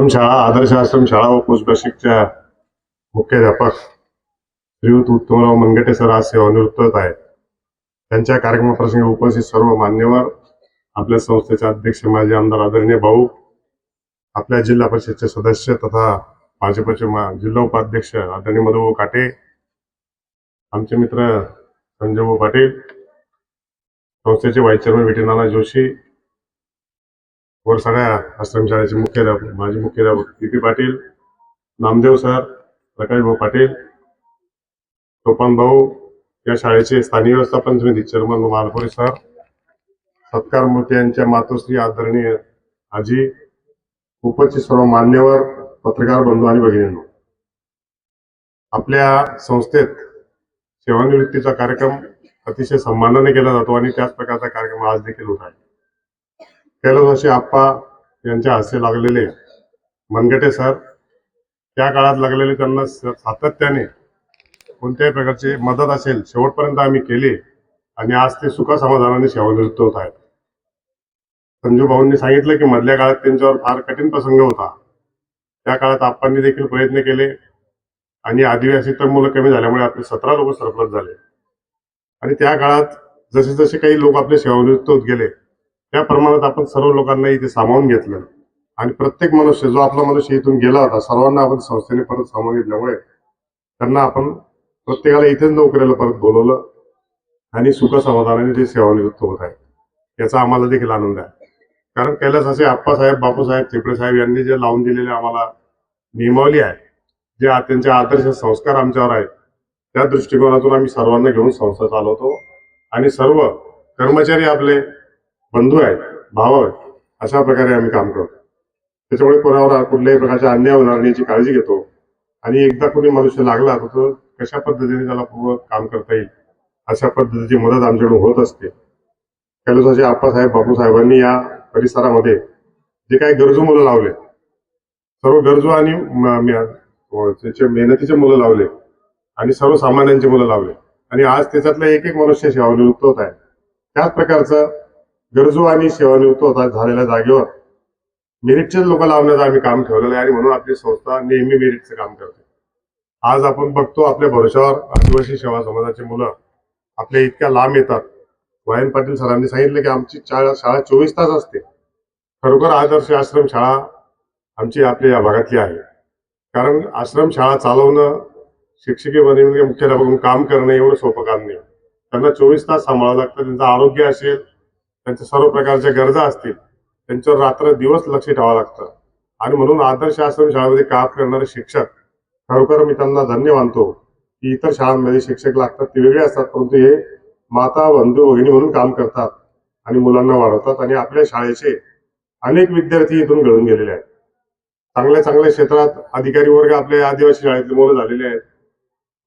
आश्रमशाळा आदर्श आश्रम शाळा व पोस्टबेसिकच्या मुख्याध्यापक श्रीयुत उत्तमराव मनगटे सर आज सेवानिवृत्त आहेत. त्यांच्या कार्यक्रमाप्रसंगी उपस्थित सर्व मान्यवर आपल्या संस्थेचे अध्यक्ष माजी आमदार आदरणीय भाऊ आपल्या जिल्हा परिषदचे सदस्य तथा भाजपचे मा- जिल्हा उपाध्यक्ष आदरणीय मधुभाऊ काटे आमचे मित्र संजयभाऊ पाटील संस्थेचे vice chairman V T Nana Joshi वर सगळ्या आश्रमशाळेचे मुख्याध्यापक माजी मुख्याध्यापक P P Patil Namdev sir Prakash भाऊ पाटील सोपान भाऊ या शाळेचे स्थानिक व्यवस्थापन समिती चेअरमन मालपुरे सर सत्कार मूर्ती यांच्या मातोश्री आदरणीय आजी उपस्थित सर्व मान्यवर पत्रकार बंधू आणि भगिनींनो. आपल्या संस्थेत सेवानिवृत्तीचा कार्यक्रम अतिशय सन्मानाने केला जातो आणि त्याच प्रकारचा कार्यक्रम आज देखील होत आहे. कैलासवासी आप्पा यांच्या हस्ते लागलेले मनगटे सर त्या काळात लागलेले त्यांना सातत्याने कोणत्याही प्रकारची मदत असेल शेवटपर्यंत आम्ही केली आणि आज ते सुख समाधानाने सेवानिवृत्त होत आहेत. संजू भाऊंनी सांगितलं की मधल्या काळात त्यांच्यावर फार कठीण प्रसंग होता. त्या काळात आप्पांनी देखील प्रयत्न केले आणि आदिवासी तर मुलं कमी झाल्यामुळे आपले सतरा लोक सरप्लस झाले. आणि त्या काळात जसे जसे काही लोक आपले सेवानिवृत्त होत गेले त्या प्रमाणात आपण सर्व लोकांना इथे सामावून घेतलं. आणि प्रत्येक मनुष्य जो आपला मनुष्य इथून गेला होता सर्वांना आपण संस्थेने परत सामावून घेतल्यामुळे त्यांना आपण प्रत्येकाला इथेच नोकरीला परत बोलवलं आणि सुख समाधानाने ते सेवानिवृत्त होत आहे याचा आम्हाला देखील आनंद आहे. कारण कैलास असे आप्पासाहेब बापूसाहेब थिपडे साहेब यांनी जे लावून दिलेले आम्हाला नियमावली आहे जे त्यांचे आदर्श संस्कार आमच्यावर आहेत त्या दृष्टिकोनातून आम्ही सर्वांना घेऊन संस्था चालवतो. आणि सर्व कर्मचारी आपले बंधू आहेत भाव आहेत अशा प्रकारे आम्ही काम करतो. त्याच्यामुळे कोणावर कुठल्याही प्रकारच्या अन्याय होणार नाही याची काळजी घेतो. आणि एकदा कोणी मनुष्य लागला तर तो कशा पद्धतीने त्याला पूर्ण काम करता येईल अशा पद्धतीची मदत आमच्याकडून होत असते. कैलासाचे आप्पासाहेब बापूसाहेबांनी या परिसरामध्ये जे काही गरजू मुलं लावले सर्व गरजू आणि त्याचे मेहनतीचे मुलं लावले आणि सर्वसामान्यांचे मुलं लावले. आणि आज त्याच्यातलं एक एक मनुष्य सेवानिवृत्त होत आहे. त्याच प्रकारचं गरजू आणि सेवानिवृत्त होतात झालेल्या जागेवर मेरिटचेच लोक लावण्याचं आम्ही काम ठेवलेलं आहे आणि म्हणून आपली संस्था नेहमी मेरिटचं काम करते. आज आपण बघतो आपल्या भरोशावर आदिवासी सेवा समाजाची मुलं आपल्या इतक्या लांब येतात. वायन पाटील सरांनी सांगितलं की आमची शाळा शाळा चोवीस तास असते. खरोखर आदर्श आश्रम शाळा आमची आपल्या या भागातली आहे. कारण आश्रम शाळा चालवणं शिक्षकी बनवणे मुख्याध्यापक काम करणं एवढं सोपं काम नाही. त्यांना चोवीस तास सांभाळावं लागतं त्यांचं आरोग्य असेल त्यांच्या सर्व प्रकारच्या गरजा असतील त्यांच्यावर रात्र दिवस लक्ष ठेवावं लागतं. आणि म्हणून आदर्श आश्रम शाळेमध्ये काम करणारे शिक्षक खरोखर मी त्यांना धन्य मानतो की इतर शाळांमध्ये शिक्षक लागतात ते वेगळे असतात परंतु हे माता बंधू भगिनी म्हणून काम करतात आणि मुलांना वाढवतात आणि आपल्या शाळेचे अनेक विद्यार्थी इथून घडून गेलेले आहेत. चांगल्या चांगल्या क्षेत्रात अधिकारी वर्ग आपल्या आदिवासी शाळेतले मुलं झालेले आहेत.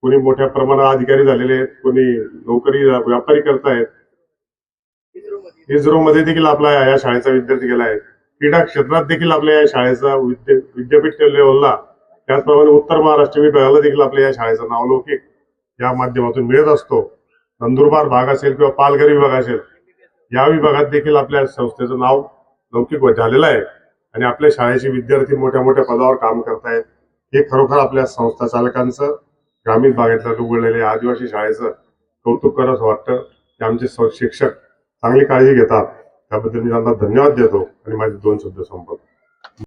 कोणी मोठ्या प्रमाणात अधिकारी झालेले आहेत कोणी नोकरी व्यापारी करतायत. मध्ये देखील आपला या शाळेचा विद्यार्थी गेला आहे. क्रीडा क्षेत्रात देखील आपल्या या शाळेचा विद्या विद्यापीठ लेवलला त्याचप्रमाणे उत्तर महाराष्ट्र विभागाला देखील आपल्या या शाळेचा नावलौकिक या माध्यमातून मिळत असतो. नंदुरबार भाग असेल किंवा पालघर विभाग असेल या विभागात देखील आपल्या संस्थेचं नाव लौकिक झालेलं आहे. आणि आपल्या शाळेचे विद्यार्थी मोठ्या मोठ्या पदावर काम करतायत. हे खरोखर आपल्या संस्था चालकांचं ग्रामीण भागातल्या उघडलेल्या आदिवासी शाळेचं कौतुक करत वाटतं. की आमचे शिक्षक चांगली काळजी घेतात. त्याबद्दल मी त्यांना धन्यवाद देतो आणि माझे दोन शब्द संपवतो.